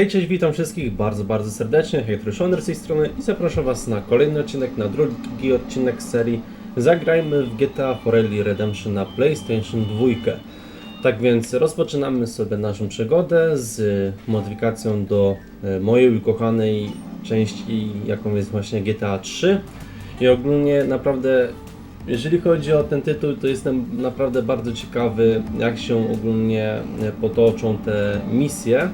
Hej, cześć, witam wszystkich bardzo, bardzo serdecznie. Hej, Tryshoner z tej strony i zapraszam Was na kolejny odcinek, na drugi odcinek serii Zagrajmy w GTA Forelli Redemption na PlayStation 2. Tak więc rozpoczynamy sobie naszą przygodę z modyfikacją do e, mojej ukochanej części, jaką jest właśnie GTA 3. I ogólnie naprawdę, jeżeli chodzi o ten tytuł, to jestem naprawdę bardzo ciekawy, jak się ogólnie e, potoczą te misje.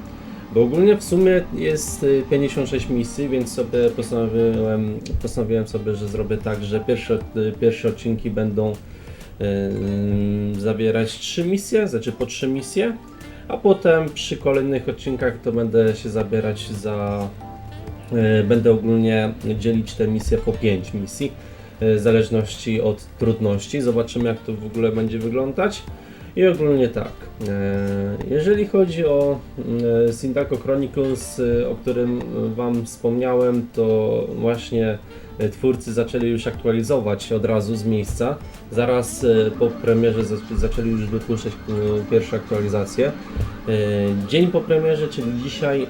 Bo ogólnie w sumie jest y, 56 misji, więc sobie postanowiłem, postanowiłem sobie, że zrobię tak, że pierwsze, y, pierwsze odcinki będą y, zawierać 3 misje, znaczy po 3 misje, a potem przy kolejnych odcinkach to będę się zabierać za. y, Będę ogólnie dzielić te misje po 5 misji, y, w zależności od trudności. Zobaczymy, jak to w ogóle będzie wyglądać. I ogólnie tak. e, Jeżeli chodzi o e, Sindaco Chronicles, e, o którym Wam wspomniałem, to właśnie twórcy zaczęli już aktualizować od razu z miejsca. Zaraz po premierze za- zaczęli już wypuszczać pierwsze aktualizacje. Dzień po premierze, czyli dzisiaj,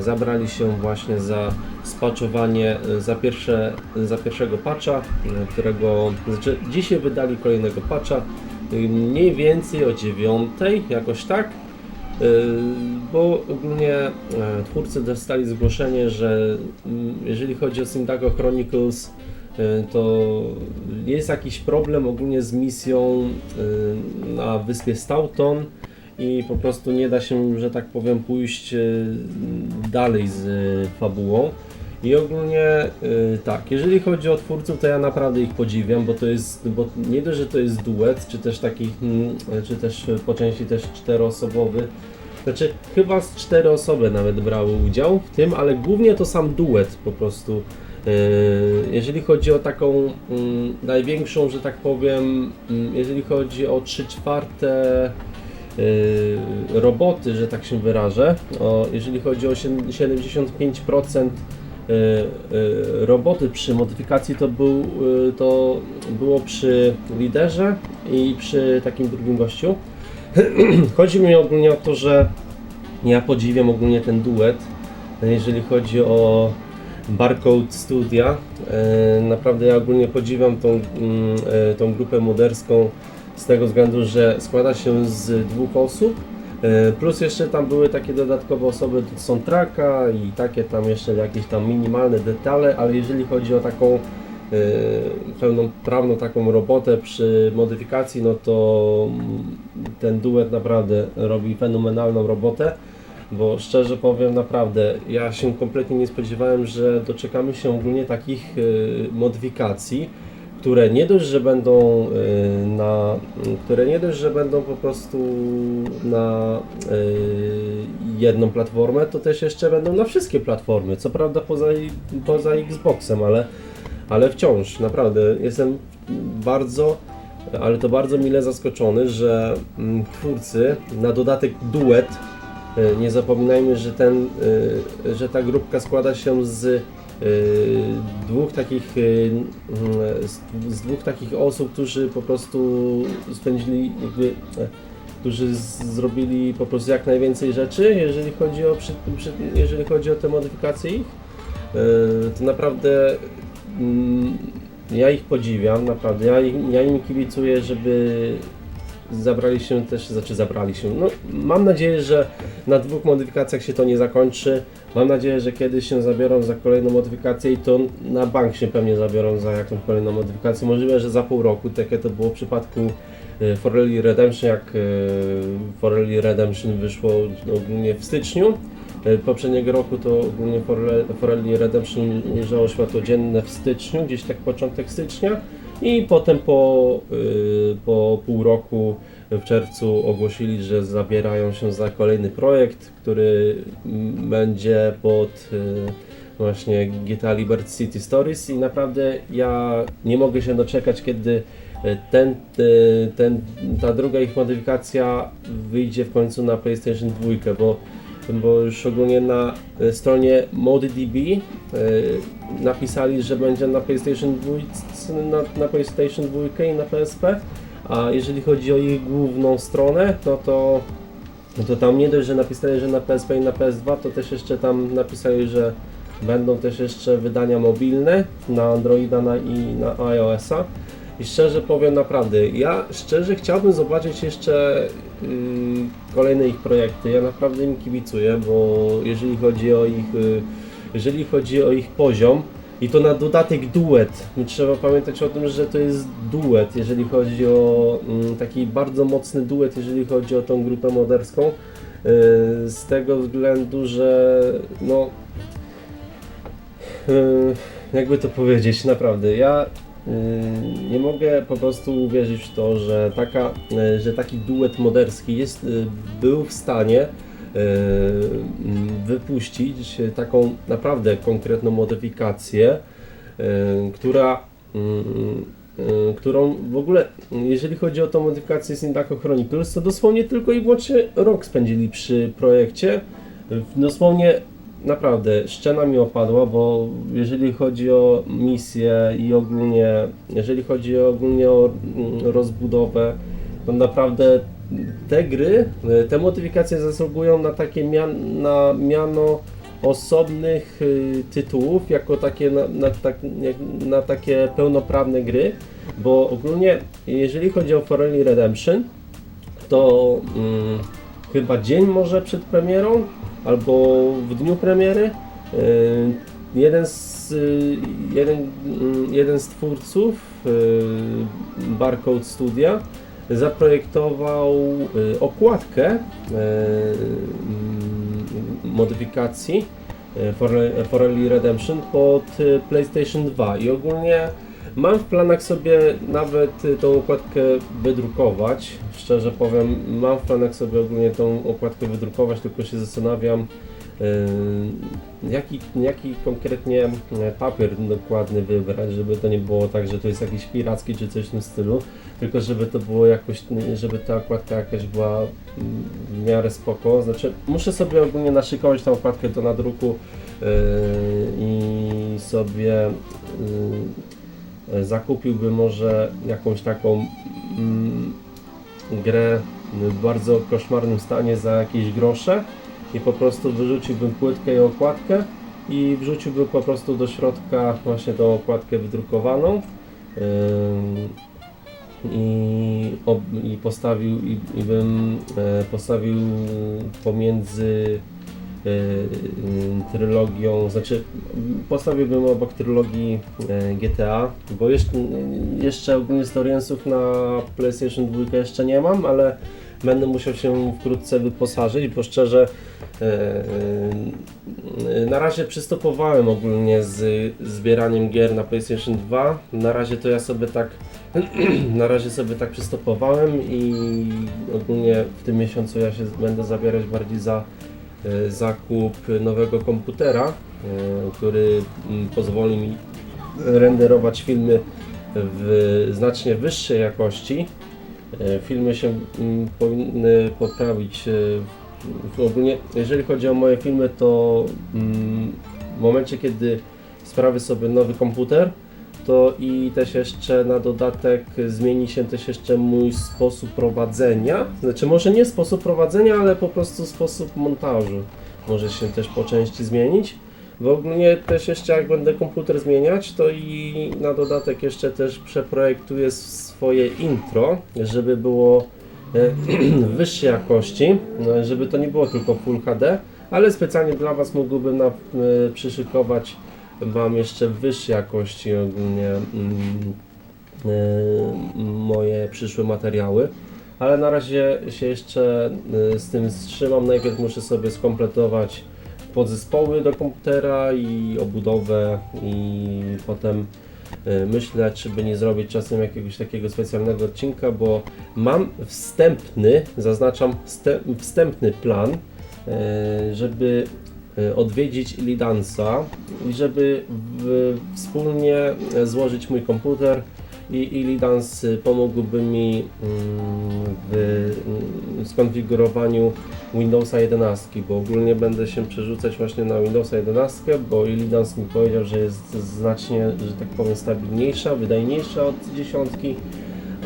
zabrali się właśnie za spaczowanie za, pierwsze, za pierwszego patcha, którego znaczy dzisiaj wydali kolejnego patcha mniej więcej o dziewiątej, jakoś tak. Yy, Bo ogólnie e, twórcy dostali zgłoszenie, że mm, jeżeli chodzi o Syndago Chronicles, e, to jest jakiś problem ogólnie z misją e, na wyspie Stoughton i po prostu nie da się, że tak powiem, pójść dalej z fabułą. I ogólnie y, tak, jeżeli chodzi o twórców, to ja naprawdę ich podziwiam, bo to jest, bo nie dość, że to jest duet, czy też taki, mm, czy też po części też czteroosobowy. Znaczy, chyba z cztery osoby nawet brały udział w tym, ale głównie to sam duet po prostu. Y, jeżeli chodzi o taką mm, największą, że tak powiem, mm, jeżeli chodzi o 3 czwarte y, roboty, że tak się wyrażę, o, jeżeli chodzi o siedem- 75% y, y, roboty przy modyfikacji to, był, y, to było przy liderze i przy takim drugim gościu. Chodzi mi ogólnie o to, że ja podziwiam ogólnie ten duet, jeżeli chodzi o Barcode Studia. E, Naprawdę ja ogólnie podziwiam tą, mm, e, tą grupę moderską z tego względu, że składa się z dwóch osób. E, Plus jeszcze tam były takie dodatkowe osoby do soundtracka i takie tam jeszcze jakieś tam minimalne detale, ale jeżeli chodzi o taką e, pełnoprawną taką robotę przy modyfikacji, no to ten duet naprawdę robi fenomenalną robotę. Bo szczerze powiem, naprawdę, ja się kompletnie nie spodziewałem, że doczekamy się ogólnie takich y, modyfikacji, które nie dość, że będą y, na, które nie dość, że będą po prostu na y, jedną platformę, to też jeszcze będą na wszystkie platformy. Co prawda poza, poza Xboxem, ale, ale wciąż, naprawdę, jestem bardzo ale to bardzo mile zaskoczony, że mm, twórcy na dodatek duet E, Nie zapominajmy, że, ten, że ta grupka składa się z dwóch takich e, mm, z, dwóch takich osób, którzy po prostu spędzili jakby e, którzy zrobili po prostu jak najwięcej rzeczy, jeżeli chodzi o, jeżeli chodzi o te modyfikacje ich. E, To naprawdę mm, ja ich podziwiam, naprawdę. Ja, ja im kibicuję, żeby zabrali się też, znaczy zabrali się. No, mam nadzieję, że na dwóch modyfikacjach się to nie zakończy. Mam nadzieję, że kiedyś się zabiorą za kolejną modyfikację i to na bank się pewnie zabiorą za jakąś kolejną modyfikację. Możliwe, że za pół roku, tak jak to było w przypadku e, Forelli Redemption, jak e, Forelli Redemption wyszło ogólnie w styczniu. E, Poprzedniego roku to ogólnie Forel- Forelli Redemption ujrzało światło dzienne w styczniu, gdzieś tak początek stycznia i potem po, y, po pół roku w czerwcu ogłosili, że zabierają się za kolejny projekt, który będzie pod y, właśnie GTA Liberty City Stories. I naprawdę ja nie mogę się doczekać, kiedy y, ten, ten, ta druga ich modyfikacja wyjdzie w końcu na PlayStation 2, bo bo już ogólnie na e, stronie ModDB e, napisali, że będzie na PlayStation 2, na, na PlayStation 2 i na PSP, a jeżeli chodzi o ich główną stronę, no to no to tam nie dość, że napisali, że na PSP i na PS2, to też jeszcze tam napisali, że będą też jeszcze wydania mobilne na Androida na, i na iOS-a. I szczerze powiem naprawdę, ja szczerze chciałbym zobaczyć jeszcze kolejne ich projekty. Ja naprawdę im kibicuję, bo jeżeli chodzi o ich, yy, jeżeli chodzi o ich poziom, i to na dodatek duet. I Trzeba pamiętać o tym, że to jest duet, jeżeli chodzi o mm, taki bardzo mocny duet, jeżeli chodzi o tą grupę moderską. Yy, Z tego względu, że no jakby to powiedzieć, naprawdę, ja nie mogę po prostu uwierzyć w to, że, taka, yy, że taki duet moderski jest, yy, był w stanie yy, mm, wypuścić taką naprawdę konkretną modyfikację, yy, która mm, yy, którą w ogóle, jeżeli chodzi o tą modyfikację Syndako Chronicles, to dosłownie tylko i wyłącznie rok spędzili przy projekcie. Dosłownie naprawdę szczena mi opadła, bo jeżeli chodzi o misję i ogólnie, jeżeli chodzi ogólnie o mm, rozbudowę, to naprawdę te gry, te modyfikacje zasługują na takie mian, na miano osobnych y, tytułów, jako takie na, na, tak, na takie pełnoprawne gry, bo ogólnie jeżeli chodzi o Forelli Redemption, to mm, chyba dzień może przed premierą, albo w dniu premiery, y, jeden z, y, jeden, mm, jeden z twórców y, Barcode Studia zaprojektował y, okładkę y, modyfikacji y, Forel- Forelli Redemption pod y, PlayStation 2 i ogólnie mam w planach sobie nawet y, tą okładkę wydrukować. Szczerze powiem, mam w planach sobie ogólnie tą okładkę wydrukować, tylko się zastanawiam y, jaki, jaki konkretnie e, papier dokładny wybrać, żeby to nie było tak, że to jest jakiś piracki czy coś w tym stylu, tylko żeby to było jakoś, żeby ta okładka jakaś była mm, w miarę spoko. Znaczy, muszę sobie ogólnie naszykować tą okładkę do nadruku yy, i sobie yy, zakupiłbym może jakąś taką mm, grę w bardzo koszmarnym stanie za jakieś grosze i po prostu wyrzuciłbym płytkę i okładkę i wrzuciłbym po prostu do środka właśnie tą okładkę wydrukowaną i, i postawił i, i bym e, postawił pomiędzy e, e, trylogią, znaczy postawiłbym obok trylogii e, GTA, bo jeszcze, jeszcze ogólnie Storiensów na PlayStation 2 jeszcze nie mam, ale będę musiał się wkrótce wyposażyć, bo szczerze e, e, na razie przystopowałem ogólnie z zbieraniem gier na PlayStation 2. Na razie to ja sobie tak na razie sobie tak przystopowałem i ogólnie w tym miesiącu ja się będę zabierać bardziej za e, zakup nowego komputera, e, który mm, pozwoli mi renderować filmy w znacznie wyższej jakości. E, Filmy się mm, powinny poprawić. e, Ogólnie, jeżeli chodzi o moje filmy, to mm, w momencie, kiedy sprawię sobie nowy komputer, to i też jeszcze na dodatek zmieni się też jeszcze mój sposób prowadzenia. Znaczy, może nie sposób prowadzenia, ale po prostu sposób montażu może się też po części zmienić. W ogóle też jeszcze jak będę komputer zmieniać, to i na dodatek jeszcze też przeprojektuję swoje intro, żeby było e, wyższej jakości, no, żeby to nie było tylko Full HD, ale specjalnie dla Was mógłbym na, e, przyszykować Wam jeszcze wyższej jakości ogólnie mm, e, moje przyszłe materiały. Ale na razie się jeszcze e, z tym wstrzymam. Najpierw muszę sobie skompletować podzespoły do komputera i obudowę i potem e, myślę, czy by nie zrobić czasem jakiegoś takiego specjalnego odcinka, bo mam wstępny, zaznaczam wstęp- wstępny plan, żeby odwiedzić Illidansa i żeby wspólnie e, złożyć mój komputer i Illidans y, pomógłby mi mm, w mm, skonfigurowaniu Windowsa 11, bo ogólnie będę się przerzucać właśnie na Windowsa 11, bo Illidans mi powiedział, że jest znacznie, że tak powiem, stabilniejsza, wydajniejsza od dziesiątki,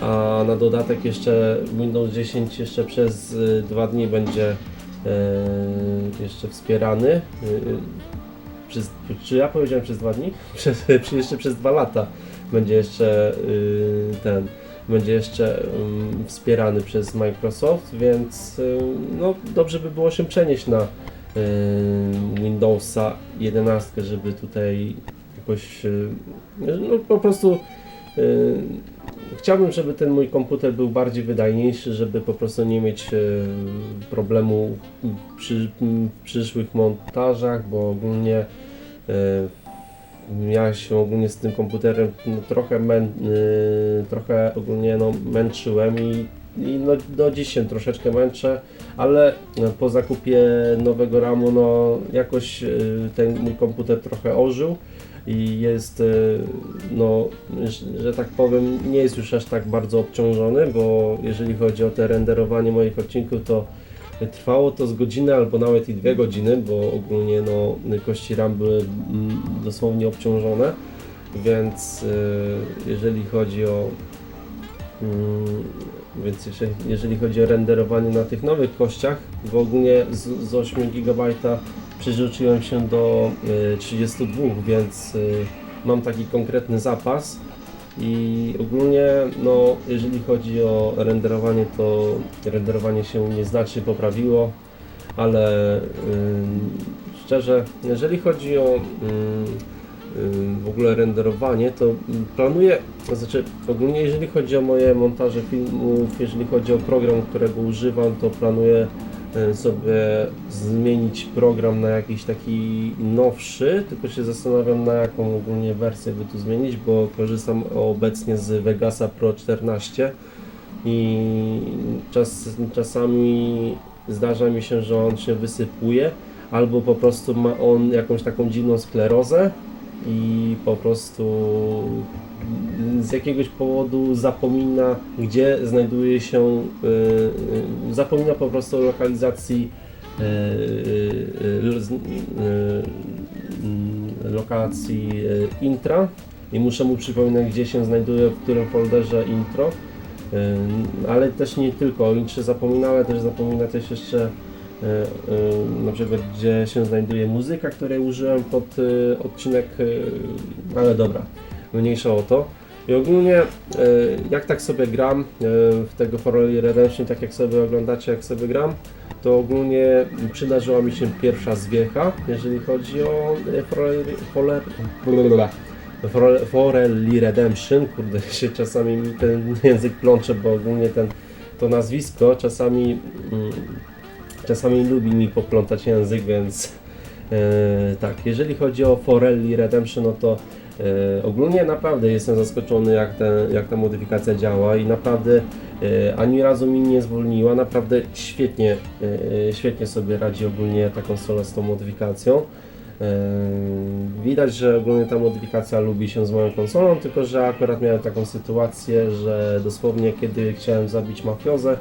a na dodatek jeszcze Windows 10 jeszcze przez y, dwa dni będzie y, jeszcze wspierany. Y, y, przez, czy ja powiedziałem przez dwa dni? Przez, jeszcze przez dwa lata będzie jeszcze ten będzie jeszcze ym, wspierany przez Microsoft, więc no, dobrze by było się przenieść na Windowsa 11, żeby tutaj jakoś no, po prostu chciałbym, żeby ten mój komputer był bardziej wydajniejszy, żeby po prostu nie mieć y, problemu przy przyszłych montażach, bo ogólnie y, ja się ogólnie z tym komputerem no, trochę, y, trochę ogólnie no, męczyłem i, i no, do dziś się troszeczkę męczę, ale po zakupie nowego RAMu no, jakoś ten mój komputer trochę ożył i jest, y, no, że- tak powiem, nie jest już aż tak bardzo obciążony, bo jeżeli chodzi o te renderowanie moich odcinków, to Trwało to z godziny albo nawet i dwie godziny, bo ogólnie no, kości RAM były mm, dosłownie obciążone, więc y, jeżeli chodzi o mm, więc jeżeli, chodzi o renderowanie na tych nowych kościach, bo ogólnie z, z 8 GB przerzuciłem się do y, 32, więc y, mam taki konkretny zapas. I ogólnie, no, jeżeli chodzi o renderowanie, to renderowanie się nieznacznie poprawiło, ale ym, szczerze, jeżeli chodzi o w ogóle renderowanie, to planuję, to znaczy ogólnie jeżeli chodzi o moje montaże filmów, jeżeli chodzi o program, którego używam, to planuję y, sobie zmienić program na jakiś taki nowszy, tylko się zastanawiam na jaką ogólnie wersję by tu zmienić, bo korzystam obecnie z Vegasa Pro 14 i czas, czasami zdarza mi się, że on się wysypuje, albo po prostu ma on jakąś taką dziwną sklerozę i po prostu z jakiegoś powodu zapomina, gdzie znajduje się, y, y, zapomina po prostu o lokalizacji y, lokacji intra i muszę mu przypominać, gdzie się znajduje, w którym folderze intro. Ale też nie tylko o intrze zapomina, ale też zapomina też jeszcze na przykład gdzie się znajduje muzyka, której użyłem pod odcinek, ale dobra, mniejsza o to. I ogólnie y, jak tak sobie gram y, w tego For All Redemption, tak jak sobie oglądacie jak sobie gram, to ogólnie przydarzyła mi się pierwsza zwiecha, jeżeli chodzi o For- Forelli Redemption, kurde się czasami mi ten język plącze, bo ogólnie ten, to nazwisko czasami mm, czasami lubi mi poplątać język, więc e, tak, jeżeli chodzi o Forelli Redemption, no to e, ogólnie naprawdę jestem zaskoczony jak, te, jak ta modyfikacja działa i naprawdę e, ani razu mi nie zwolniła, naprawdę świetnie, e, świetnie sobie radzi ogólnie ta konsola z tą modyfikacją. Widać, że ogólnie ta modyfikacja lubi się z moją konsolą, tylko że akurat miałem taką sytuację, że dosłownie kiedy chciałem zabić mafiozę,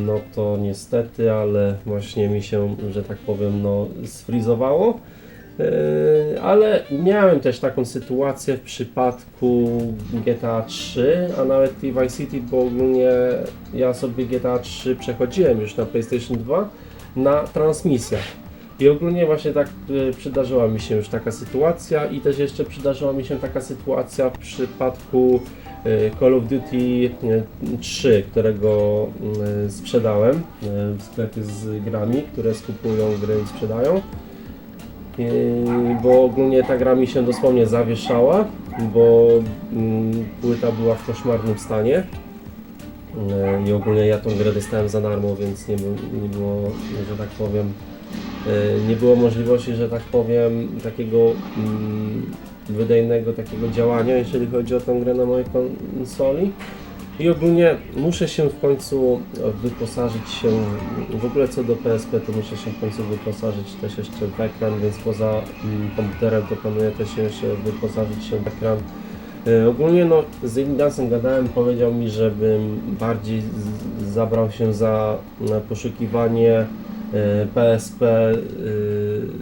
no to niestety, ale właśnie mi się, że tak powiem, no sfrizowało. Yy, Ale miałem też taką sytuację w przypadku GTA 3, a nawet i Vice City, bo ogólnie ja sobie GTA 3 przechodziłem już na PlayStation 2 na transmisjach. I ogólnie właśnie tak y, przydarzyła mi się już taka sytuacja i też jeszcze przydarzyła mi się taka sytuacja w przypadku y, Call of Duty y, 3, którego y, sprzedałem y, w sklepie z grami, które skupują gry i sprzedają. Bo ogólnie ta gra mi się dosłownie zawieszała, bo mm, płyta była w koszmarnym stanie. I ogólnie ja tą grę dostałem za darmo, więc nie, był- nie było, że tak powiem, nie było możliwości, że tak powiem, takiego mm, wydajnego takiego działania, jeżeli chodzi o tę grę na mojej konsoli. I ogólnie muszę się w końcu wyposażyć się, w ogóle co do PSP, to muszę się w końcu wyposażyć też jeszcze w ekran, więc poza mm, komputerem to planuję też jeszcze wyposażyć się w ekran. E, Ogólnie no, z Ignansem gadałem, powiedział mi, żebym bardziej zabrał się za e, poszukiwanie e, PSP e,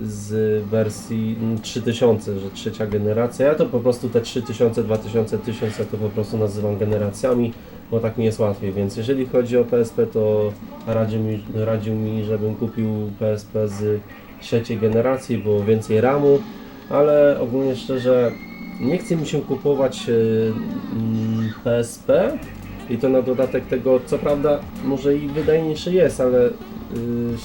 z wersji mm, 3000, że trzecia generacja. Ja to po prostu te 3000, 2000, 1000 ja to po prostu nazywam generacjami, bo tak mi jest łatwiej. Więc jeżeli chodzi o PSP, to radził mi, radził mi żebym kupił PSP z trzeciej generacji, było więcej RAMu, ale ogólnie szczerze nie chce mi się kupować e, mm, PSP i to na dodatek tego, co prawda może i wydajniejszy jest, ale y,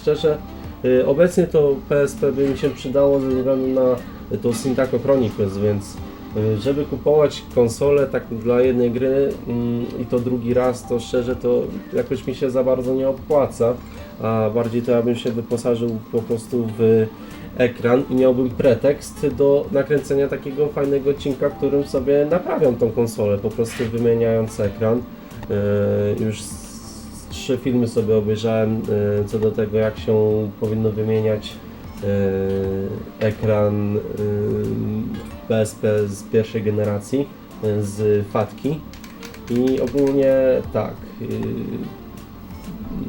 szczerze y, obecnie to PSP by mi się przydało ze względu na to Syntako Chronicles, więc y, żeby kupować konsolę tak dla jednej gry mm, i to drugi raz, to szczerze to jakoś mi się za bardzo nie opłaca, a bardziej to ja bym się wyposażył po prostu w ekran i miałbym pretekst do nakręcenia takiego fajnego odcinka, w którym sobie naprawiam tą konsolę, po prostu wymieniając ekran. Yy, Już trzy filmy sobie obejrzałem yy, co do tego, jak się powinno wymieniać yy, ekran PSP z pierwszej generacji, z Fatki. I ogólnie tak.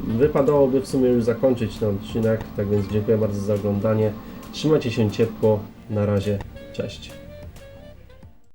Wypadałoby w sumie już zakończyć ten odcinek, tak więc dziękuję bardzo za oglądanie. Trzymajcie się ciepło. Na razie. Cześć.